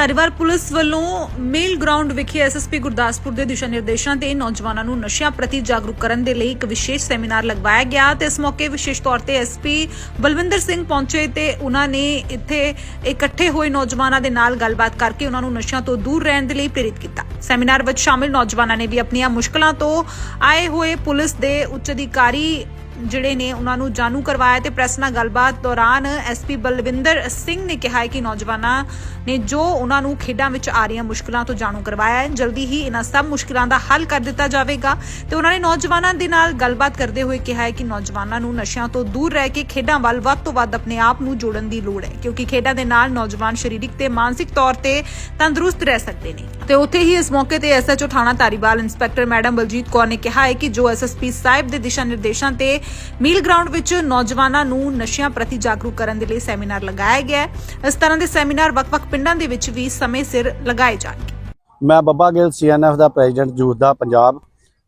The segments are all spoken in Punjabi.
ਧਾਰੀਵਾਲ ਪੁਲਿਸ ਵੱਲੋਂ ਮੇਲ ਗਰਾਊਂਡ ਵਿਖੇ ਐਸਐਸਪੀ ਗੁਰਦਾਸਪੁਰ ਦੇ ਦਿਸ਼ਾ ਨਿਰਦੇਸ਼ਾਂ ਤੇ ਨੌਜਵਾਨਾਂ ਨੂੰ ਨਸ਼ਿਆਂ ਪ੍ਰਤੀ ਜਾਗਰੂਕ ਕਰਨ ਦੇ ਲਈ ਇੱਕ ਵਿਸ਼ੇਸ਼ ਸੈਮੀਨਾਰ ਲਗਵਾਇਆ ਗਿਆ ਤੇ ਇਸ ਮੌਕੇ ਵਿਸ਼ੇਸ਼ ਤੌਰ ਤੇ ਐਸਪੀ ਬਲਵਿੰਦਰ ਸਿੰਘ ਪਹੁੰਚੇ ਤੇ ਉਹਨਾਂ ਨੇ ਇੱਥੇ ਇਕੱਠੇ ਹੋਏ ਨੌਜਵਾਨਾਂ ਦੇ ਨਾਲ ਗੱਲਬਾਤ ਕਰਕੇ ਉਹਨਾਂ ਨੂੰ ਨਸ਼ਿਆਂ ਤੋਂ ਦੂਰ ਰਹਿਣ ਦੇ ਲਈ ਪ੍ਰੇਰਿਤ ਕੀਤਾ। ਸੈਮੀਨਾਰ ਵਿੱਚ ਸ਼ਾਮਿਲ ਨੌਜਵਾਨਾਂ ਨੇ ਵੀ ਆਪਣੀਆਂ ਮੁਸ਼ਕਲਾਂ ਤੋਂ ਆਏ ਹੋਏ ਪੁਲਿਸ ਦੇ ਉੱਚ ਅਧਿਕਾਰੀ ਜਿਹੜੇ ਨੇ ਉਹਨਾਂ ਨੂੰ ਜਾਣੂ ਕਰਵਾਇਆ ਤੇ ਪ੍ਰੈਸ ਨਾਲ ਗੱਲਬਾਤ ਦੌਰਾਨ ਐਸਪੀ ਬਲਵਿੰਦਰ ਸਿੰਘ ਨੇ ਕਿਹਾ ਕਿ ਨੌਜਵਾਨਾਂ ਨੇ ਜੋ ਉਹਨਾਂ ਨੂੰ ਖੇਡਾਂ ਵਿੱਚ ਆ ਰਹੀਆਂ ਮੁਸ਼ਕਲਾਂ ਤੋਂ ਜਾਣੂ ਕਰਵਾਇਆ ਹੈ, ਜਲਦੀ ਹੀ ਇਹਨਾਂ ਸਭ ਮੁਸ਼ਕਲਾਂ ਦਾ ਹੱਲ ਕਰ ਦਿੱਤਾ ਜਾਵੇਗਾ। ਤੇ ਉਹਨਾਂ ਨੇ ਨੌਜਵਾਨਾਂ ਦੇ ਨਾਲ ਗੱਲਬਾਤ ਕਰਦੇ ਹੋਏ ਕਿਹਾ ਹੈ ਕਿ ਨੌਜਵਾਨਾਂ ਨੂੰ ਨਸ਼ਿਆਂ ਤੋਂ ਦੂਰ ਰਹਿ ਕੇ ਖੇਡਾਂ ਵੱਲ ਵੱਧ ਤੋਂ ਵੱਧ ਆਪਣੇ ਆਪ ਨੂੰ ਜੋੜਨ ਦੀ ਲੋੜ ਹੈ, ਕਿਉਂਕਿ ਖੇਡਾਂ ਦੇ ਨਾਲ ਨੌਜਵਾਨ ਸਰੀਰਕ ਤੇ ਮਾਨਸਿਕ ਤੌਰ ਤੇ ਤੰਦਰੁਸਤ ਰਹਿ ਸਕਦੇ ਨੇ। ਤੇ ਉੱਥੇ ਹੀ ਇਸ ਮੌਕੇ ਤੇ ਐਸਐਚਓ ਥਾਣਾ ਧਾਰੀਵਾਲ ਇੰਸਪੈਕਟਰ ਮੈਡਮ ਬਲਜੀਤ ਕੌਰ ਨੇ ਕਿਹਾ ਹੈ ਕਿ ਜੋ ਐਸਐਸਪੀ ਸਾਹਿਬ ਦੇ ਦਿਸ਼ਾ ਨਿਰਦੇਸ਼ਾਂ ਤੇ ਮੀਲ ਗਰਾਊਂਡ ਵਿੱਚ ਨੌਜਵਾਨਾਂ ਨੂੰ ਨਸ਼ਿਆਂ ਪ੍ਰਤੀ ਜਾਗਰੂਕ ਕਰਨ ਦੇ ਲਈ ਸੈਮੀਨਾਰ ਲਗਾਇਆ ਗਿਆ ਹੈ। ਇਸ ਤਰ੍ਹਾਂ ਦੇ ਸੈਮੀਨਾਰ ਵੱਖ-ਵੱਖ ਪਿੰਡਾਂ ਦੇ ਵਿੱਚ ਵੀ ਸਮੇਂ ਸਿਰ ਲਗਾਏ ਜਾਣਗੇ। ਮੈਂ ਬੱਬਾ ਗਿੱਲ ਸੀਐਨਐਫ ਦਾ ਪ੍ਰੈਜ਼ੀਡੈਂਟ ਯੂਥ ਦਾ ਪੰਜਾਬ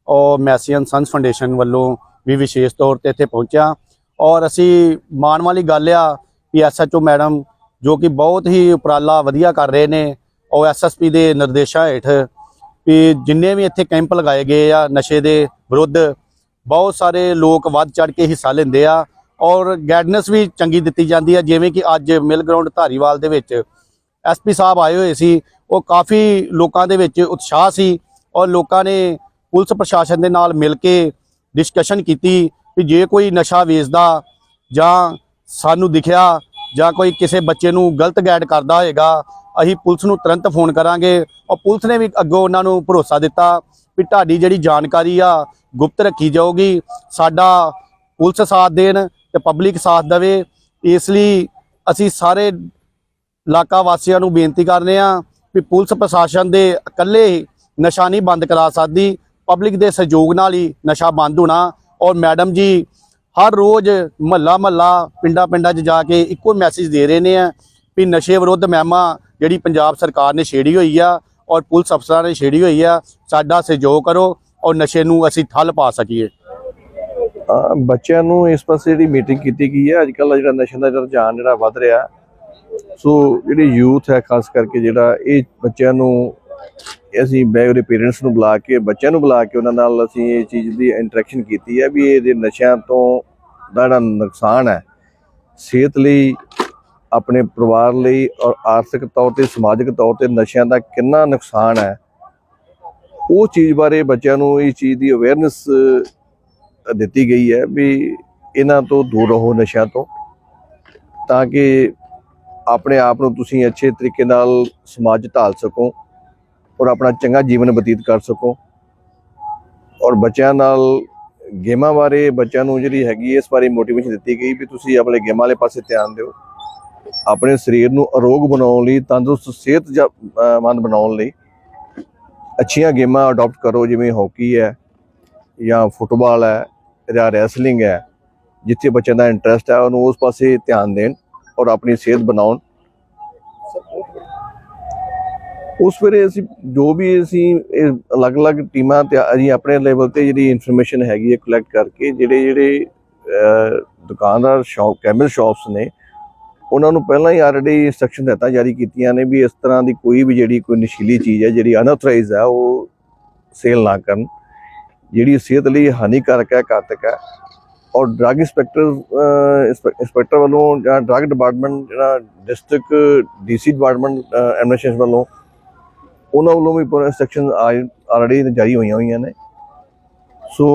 ਔਰ ਮੈਸੀਅਨ ਸੰਸ ਫਾਊਂਡੇਸ਼ਨ ਵੱਲੋਂ ਵੀ ਵਿਸ਼ੇਸ਼ ਤੌਰ ਤੇ ਇੱਥੇ ਪਹੁੰਚਿਆ। ਔਰ ਅਸੀਂ ਮਾਣ ਵਾਲੀ ਗੱਲ ਆ ਕਿ ਐਸਐਚਓ ਮੈਡਮ ਜੋ ਕਿ ਬਹੁਤ ਹੀ ਉਪਰਾਲਾ ਵਧੀਆ ਕਰ ਰਹੇ ਨੇ ਔਰ ਐਸਐਸਪੀ ਦੇ ਨਿਰਦੇਸ਼ਾਂ ਹੇਠ ਵੀ ਜਿੰਨੇ ਵੀ ਇੱਥੇ ਕੈਂਪ ਲਗਾਏ ਗਏ ਆ ਨਸ਼ੇ ਦੇ ਵਿਰੁੱਧ ਬਹੁਤ ਸਾਰੇ ਲੋਕ ਵੱਧ ਚੜ ਕੇ ਹਿੱਸਾ ਲੈਂਦੇ ਆ ਔਰ ਗਾਈਡਨੈਂਸ ਵੀ ਚੰਗੀ ਦਿੱਤੀ ਜਾਂਦੀ ਆ, ਜਿਵੇਂ ਕਿ ਅੱਜ ਮਿਲ ਗਰਾਊਂਡ ਧਾਰੀਵਾਲ ਦੇ ਵਿੱਚ ਐਸਪੀ ਸਾਹਿਬ ਆਏ ਹੋਏ ਸੀ, ਉਹ ਕਾਫੀ ਲੋਕਾਂ ਦੇ ਵਿੱਚ ਉਤਸ਼ਾਹ ਸੀ ਔਰ ਲੋਕਾਂ ਨੇ ਪੁਲਿਸ ਪ੍ਰਸ਼ਾਸਨ ਦੇ ਨਾਲ ਮਿਲ ਕੇ ਡਿਸਕਸ਼ਨ ਕੀਤੀ ਕਿ ਜੇ ਕੋਈ ਨਸ਼ਾ ਵੇਚਦਾ ਜਾਂ ਸਾਨੂੰ ਦਿਖਿਆ ਜਾਂ ਕੋਈ ਕਿਸੇ ਬੱਚੇ ਨੂੰ ਗਲਤ ਗਾਈਡ ਕਰਦਾ ਹੋਏਗਾ, ਅਸੀਂ ਪੁਲਿਸ ਨੂੰ ਤੁਰੰਤ ਫੋਨ ਕਰਾਂਗੇ ਔਰ ਪੁਲਿਸ ਨੇ ਵੀ ਅੱਗੋਂ ਉਹਨਾਂ ਨੂੰ ਭਰੋਸਾ ਦਿੱਤਾ ਵੀ ਤੁਹਾਡੀ ਜਿਹੜੀ ਜਾਣਕਾਰੀ ਆ, ਗੁਪਤ ਰੱਖੀ ਜਾਊਗੀ, ਸਾਡਾ ਪੁਲਿਸ ਸਾਥ ਦੇਣ ਤੇ ਪਬਲਿਕ ਸਾਥ ਦੇਵੇ। ਇਸ ਲਈ ਅਸੀਂ ਸਾਰੇ ਇਲਾਕਾ ਵਾਸੀਆਂ ਨੂੰ ਬੇਨਤੀ ਕਰਨੇ ਆ ਵੀ ਪੁਲਿਸ ਪ੍ਰਸ਼ਾਸਨ ਦੇ ਇਕੱਲੇ ਨਸ਼ਾ ਨਹੀਂ ਬੰਦ ਕਰਾ ਸਕਦੀ ਪਬਲਿਕ ਦੇ ਸਹਿਯੋਗ ਨਾਲ ਹੀ ਨਸ਼ਾ ਬੰਦ ਹੋਣਾ। ਔਰ ਮੈਡਮ ਜੀ, ਹਰ ਰੋਜ਼ ਮਹੱਲਾ ਮਹੱਲਾ ਪਿੰਡਾਂ ਪਿੰਡਾਂ 'ਚ ਜਾ ਕੇ ਇੱਕੋ ਮੈਸੇਜ ਦੇ ਰਹੇ ਨੇ ਆ ਵੀ ਨਸ਼ੇ ਵਿਰੁੱਧ ਮਹਿਮਾ ਜਿਹੜੀ ਪੰਜਾਬ ਸਰਕਾਰ ਨੇ ਛੇੜੀ ਹੋਈ ਆ ਔਰ ਪੁਲਿਸ ਅਫਸਰਾਂ ਨੇ ਛੇੜੀ ਹੋਈ ਆ, ਸਾਡਾ ਸਹਿਯੋਗ ਕਰੋ ਔਰ ਨਸ਼ੇ ਨੂੰ ਅਸੀਂ ਠੱਲ ਪਾ ਸਕੀਏ। ਬੱਚਿਆਂ ਨੂੰ ਇਸ ਪਾਸੇ ਜਿਹੜੀ ਮੀਟਿੰਗ ਕੀਤੀ ਗਈ ਹੈ ਅੱਜ ਕੱਲ੍ਹ ਜਿਹੜਾ ਨਸ਼ੇ ਦਾ ਜਿਹੜਾ ਰੁਝਾਨ ਜਿਹੜਾ ਵੱਧ ਰਿਹਾ, ਸੋ ਜਿਹੜੀ ਯੂਥ ਹੈ, ਖਾਸ ਕਰਕੇ ਜਿਹੜਾ ਇਹ ਬੱਚਿਆਂ ਨੂੰ ਅਸੀਂ ਬੈ ਉਹਦੇ ਪੇਰੈਂਟਸ ਨੂੰ ਬੁਲਾ ਕੇ, ਬੱਚਿਆਂ ਨੂੰ ਬੁਲਾ ਕੇ ਉਹਨਾਂ ਨਾਲ ਅਸੀਂ ਇਹ ਚੀਜ਼ ਦੀ ਇੰਟਰੈਕਸ਼ਨ ਕੀਤੀ ਹੈ ਵੀ ਇਹਦੇ ਨਸ਼ਿਆਂ ਤੋਂ ਦਾ ਜਿਹੜਾ ਨੁਕਸਾਨ ਹੈ, ਸਿਹਤ ਲਈ ਆਪਣੇ ਪਰਿਵਾਰ ਲਈ ਔਰ ਆਰਥਿਕ ਤੌਰ ਤੇ, ਸਮਾਜਿਕ ਤੌਰ ਤੇ ਨਸ਼ਿਆਂ ਦਾ ਕਿੰਨਾ ਨੁਕਸਾਨ ਹੈ, ਉਹ ਚੀਜ਼ ਬਾਰੇ ਬੱਚਿਆਂ ਨੂੰ ਇਸ ਚੀਜ਼ ਦੀ ਅਵੇਅਰਨੈਸ ਦਿੱਤੀ ਗਈ ਹੈ ਵੀ ਇਹਨਾਂ ਤੋਂ ਦੂਰ ਰਹੋ ਨਸ਼ਿਆਂ ਤੋਂ, ਤਾਂ ਕਿ ਆਪਣੇ ਆਪ ਨੂੰ ਤੁਸੀਂ ਅੱਛੇ ਤਰੀਕੇ ਨਾਲ ਸਮਾਜ ਢਾਲ ਸਕੋ ਔਰ ਆਪਣਾ ਚੰਗਾ ਜੀਵਨ ਬਤੀਤ ਕਰ ਸਕੋ। ਔਰ ਬੱਚਿਆਂ ਨਾਲ ਗੇਮਾਂ ਬਾਰੇ ਬੱਚਿਆਂ ਨੂੰ ਜਿਹੜੀ ਹੈਗੀ ਇਸ ਬਾਰੇ ਮੋਟੀਵੇਸ਼ਨ ਦਿੱਤੀ ਗਈ ਵੀ ਤੁਸੀਂ ਆਪਣੇ ਗੇਮਾਂ ਵਾਲੇ ਪਾਸੇ ਧਿਆਨ ਦਿਓ। ਆਪਣੇ ਸਰੀਰ ਨੂੰ ਅਰੋਗ ਬਣਾਉਣ ਲਈ, ਤੰਦਰੁਸਤ ਸਿਹਤਮੰਦ ਬਣਾਉਣ ਲਈ ਅੱਛੀਆਂ ਗੇਮਾਂ ਅਡਾਪਟ ਕਰੋ, ਜਿਵੇਂ ਹਾਕੀ ਹੈ ਜਾਂ ਫੁੱਟਬਾਲ ਹੈ ਜਾਂ ਰੈਸਲਿੰਗ ਹੈ, ਜਿੱਥੇ ਬੱਚਿਆਂ ਦਾ ਇੰਟਰਸਟ ਹੈ, ਉਹਨੂੰ ਉਸ ਪਾਸੇ ਧਿਆਨ ਦੇਣ ਔਰ ਆਪਣੀ ਸਿਹਤ ਬਣਾਉਣ। ਉਸ ਵੇਲੇ ਅਸੀਂ, ਜੋ ਵੀ ਅਸੀਂ, ਇਹ ਅਲੱਗ-ਅਲੱਗ ਟੀਮਾਂ ਤੇ ਅਸੀਂ ਆਪਣੇ ਲੈਵਲ ਤੇ ਜਿਹੜੀ ਇਨਫੋਰਮੇਸ਼ਨ ਹੈਗੀ ਹੈ ਕਲੈਕਟ ਕਰਕੇ ਜਿਹੜੇ ਜਿਹੜੇ ਦੁਕਾਨਦਾਰ ਸ਼ਾਪ ਕੈਮਲ ਸ਼ਾਪਸ ਨੇ ਉਹਨਾਂ ਨੂੰ ਪਹਿਲਾਂ ਹੀ ਆਲਰੇਡੀ ਇੰਸਟਰਕਸ਼ਨ ਦਿੱਤਾ, ਜਾਰੀ ਕੀਤੀਆਂ ਨੇ ਵੀ ਇਸ ਤਰ੍ਹਾਂ ਦੀ ਕੋਈ ਵੀ ਜਿਹੜੀ ਕੋਈ ਨਸ਼ੀਲੀ ਚੀਜ਼ ਹੈ, ਜਿਹੜੀ ਅਨਆਥੋਰਾਈਜ਼ ਹੈ, ਉਹ ਸੇਲ ਨਾ ਕਰਨ। ਜਿਹੜੀ ਸਿਹਤ ਲਈ ਹਾਨੀਕਾਰਕ ਹੈ, ਘਾਤਕ ਹੈ, ਔਰ ਡਰੱਗ ਇੰਸਪੈਕਟਰ ਇੰਸਪੈਕਟਰ ਵੱਲੋਂ ਜਾਂ ਡਰੱਗ ਡਿਪਾਰਟਮੈਂਟ ਜਿਹੜਾ ਡਿਸਟ੍ਰਿਕਟ ਡੀਸੀ ਡਿਪਾਰਟਮੈਂਟ ਐਡਮਿਨਿਸਟ੍ਰੇਸ਼ਨ ਵੱਲੋਂ ਉਹਨਾਂ ਵੱਲੋਂ ਵੀ ਪੂਰਾ ਇੰਸਟਰਕਸ਼ਨ ਆਲਰੇਡੀ ਜਾਰੀ ਹੋਈਆਂ ਹੋਈਆਂ ਨੇ। ਸੋ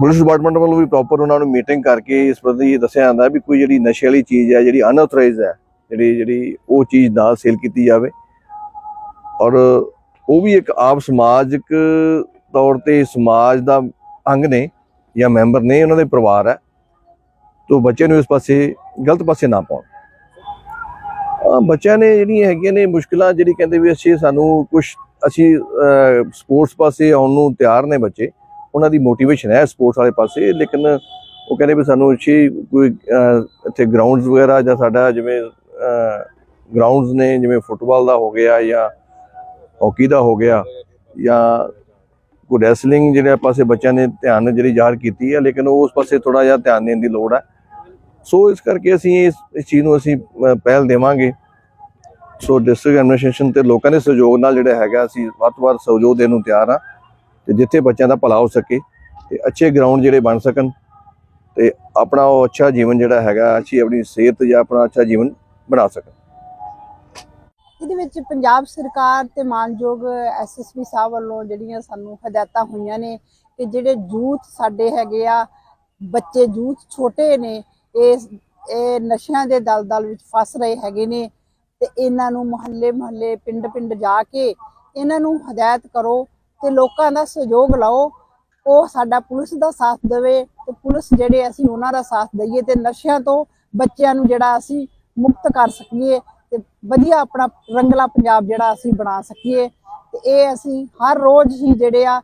ਪੁਲਿਸ ਡਿਪਾਰਟਮੈਂਟ ਵੱਲੋਂ ਵੀ ਪ੍ਰੋਪਰ ਉਹਨਾਂ ਨੂੰ ਮੀਟਿੰਗ ਕਰਕੇ ਇਸ ਪ੍ਰਤੀ ਦੱਸਿਆ ਜਾਂਦਾ ਵੀ ਕੋਈ ਜਿਹੜੀ ਨਸ਼ੇ ਵਾਲੀ ਚੀਜ਼ ਹੈ, ਜਿਹੜੀ ਅਨਆਥੋਰਾਈਜ਼ਡ ਹੈ, ਜਿਹੜੀ ਜਿਹੜੀ ਉਹ ਚੀਜ਼ ਨਾ ਸੇਲ ਕੀਤੀ ਜਾਵੇ। ਔਰ ਉਹ ਵੀ ਇੱਕ ਆਪ ਸਮਾਜਿਕ ਤੌਰ ਤੇ ਸਮਾਜ ਦਾ ਅੰਗ ਨੇ ਜਾਂ ਮੈਂਬਰ ਨੇ, ਉਹਨਾਂ ਦੇ ਪਰਿਵਾਰ ਹੈ। ਤੋਂ ਬੱਚੇ ਨੂੰ ਇਸ ਪਾਸੇ, ਗਲਤ ਪਾਸੇ ਨਾ ਪਾਉਣ। ਬੱਚਿਆਂ ਨੇ ਜਿਹੜੀਆਂ ਹੈਗੀਆਂ ਨੇ ਮੁਸ਼ਕਲਾਂ, ਜਿਹੜੀ ਕਹਿੰਦੇ ਵੀ ਅਸੀਂ ਸਾਨੂੰ ਕੁਝ ਅਸੀਂ ਸਪੋਰਟਸ ਪਾਸੇ ਆਉਣ ਨੂੰ ਤਿਆਰ ਨੇ ਬੱਚੇ। ਉਹਨਾਂ ਦੀ ਮੋਟੀਵੇਸ਼ਨ ਹੈ ਸਪੋਰਟਸ ਵਾਲੇ ਪਾਸੇ, ਲੇਕਿਨ ਉਹ ਕਹਿੰਦੇ ਵੀ ਸਾਨੂੰ ਅੱਛੀ ਕੋਈ ਇੱਥੇ ਗਰਾਊਂਡਸ ਵਗੈਰਾ ਜਾਂ ਸਾਡਾ ਜਿਵੇਂ ਗਰਾਊਂਡਸ ਨੇ, ਜਿਵੇਂ ਫੁੱਟਬਾਲ ਦਾ ਹੋ ਗਿਆ ਜਾਂ ਹਾਕੀ ਦਾ ਹੋ ਗਿਆ ਜਾਂ ਕੋਈ ਰੈਸਲਿੰਗ ਜਿਹੜੇ ਪਾਸੇ ਬੱਚਿਆਂ ਨੇ ਧਿਆਨ ਜਿਹੜੀ ਜ਼ਾਹਰ ਕੀਤੀ ਹੈ, ਲੇਕਿਨ ਉਸ ਪਾਸੇ ਥੋੜਾ ਜਿਹਾ ਧਿਆਨ ਦੇਣ ਦੀ ਲੋੜ ਹੈ। ਸੋ ਇਸ ਕਰਕੇ ਅਸੀਂ ਇਸ ਇਸ ਚੀਜ਼ ਨੂੰ ਅਸੀਂ ਪਹਿਲ ਦੇਵਾਂਗੇ। ਸੋ ਡਿਸਟ੍ਰਿਕਟ ਐਡਮਿਨਿਸਟ੍ਰੇਸ਼ਨ ਤੇ ਲੋਕਾਂ ਦੇ ਸਹਿਯੋਗ ਨਾਲ ਜਿਹੜਾ ਹੈਗਾ, ਅਸੀਂ ਵੱਧ ਤੋਂ ਵੱਧ ਸਹਿਯੋਗ ਦੇਣ ਨੂੰ ਤਿਆਰ ਆ ਤੇ ਜਿੱਥੇ ਬੱਚਿਆਂ ਦਾ ਭਲਾ ਹੋ ਸਕੇ ਤੇ ਅੱਛੇ ਗਰਾਊਂਡ ਜਿਹੜੇ ਬਣ ਸਕਣ ਤੇ ਆਪਣਾ ਉਹ ਅੱਛਾ ਜੀਵਨ ਜਿਹੜਾ ਹੈਗਾ, ਅੱਛੀ ਆਪਣੀ ਸਿਹਤ ਜਾਂ ਆਪਣਾ ਅੱਛਾ ਜੀਵਨ ਬਣਾ ਸਕਣ। ਇਹਦੇ ਵਿੱਚ ਪੰਜਾਬ ਸਰਕਾਰ ਤੇ ਮਾਨਯੋਗ ਐਸਐਸਪੀ ਸਾਹਿਬ ਵੱਲੋਂ ਜਿਹੜੀਆਂ ਸਾਨੂੰ ਹਦਾਇਤਾਂ ਹੋਈਆਂ ਨੇ ਕਿ ਜਿਹੜੇ ਯੂਥ ਸਾਡੇ ਹੈਗੇ ਆ, ਬੱਚੇ ਯੂਥ ਛੋਟੇ ਨੇ, ਇਹ ਇਹ ਨਸ਼ਿਆਂ ਦੇ ਦਲਦਲ ਵਿੱਚ ਫਸ ਰਹੇ ਹੈਗੇ ਨੇ ਤੇ ਇਹਨਾਂ ਨੂੰ ਮੁਹੱਲੇ ਮੁਹੱਲੇ ਪਿੰਡ ਪਿੰਡ ਜਾ ਕੇ ਇਹਨਾਂ ਨੂੰ ਹਦਾਇਤ ਕਰੋ ਤੇ ਲੋਕਾਂ ਦਾ ਸਹਿਯੋਗ ਲਓ, ਉਹ ਸਾਡਾ ਪੁਲਿਸ ਦਾ ਸਾਥ ਦੇਵੇ ਤੇ ਪੁਲਿਸ ਜਿਹੜੇ ਅਸੀਂ ਉਹਨਾਂ ਦਾ ਸਾਥ ਦਈਏ ਤੇ ਨਸ਼ਿਆਂ ਤੋਂ ਬੱਚਿਆਂ ਨੂੰ ਜਿਹੜਾ ਅਸੀਂ ਮੁਕਤ ਕਰ ਸਕੀਏ ਤੇ ਵਧੀਆ ਆਪਣਾ ਰੰਗਲਾ ਪੰਜਾਬ ਜਿਹੜਾ ਅਸੀਂ ਬਣਾ ਸਕੀਏ ਤੇ ਇਹ ਅਸੀਂ ਹਰ ਰੋਜ਼ ਹੀ ਜਿਹੜੇ ਆ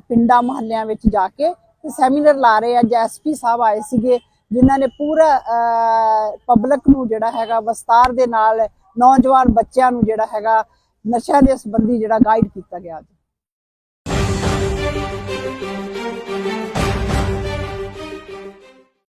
ਪਿੰਡਾਂ ਮੁਹੱਲਿਆਂ ਵਿੱਚ ਜਾ ਕੇ ਤੇ ਸੈਮੀਨਾਰ ਲਾ ਰਹੇ ਆ ਐਸਪੀ ਸਾਹਿਬ ਆਏ ਸੀਗੇ ਜਿਨ੍ਹਾਂ ਨੇ ਪੂਰਾ ਪਬਲਿਕ ਨੂੰ ਜਿਹੜਾ ਹੈਗਾ ਵਿਸਤਾਰ ਦੇ ਨਾਲ ਨੌਜਵਾਨ ਬੱਚਿਆਂ ਨੂੰ ਜਿਹੜਾ ਹੈਗਾ ਨਸ਼ਿਆਂ ਦੇ ਸੰਬੰਧੀ ਜਿਹੜਾ ਗਾਈਡ ਕੀਤਾ ਗਿਆ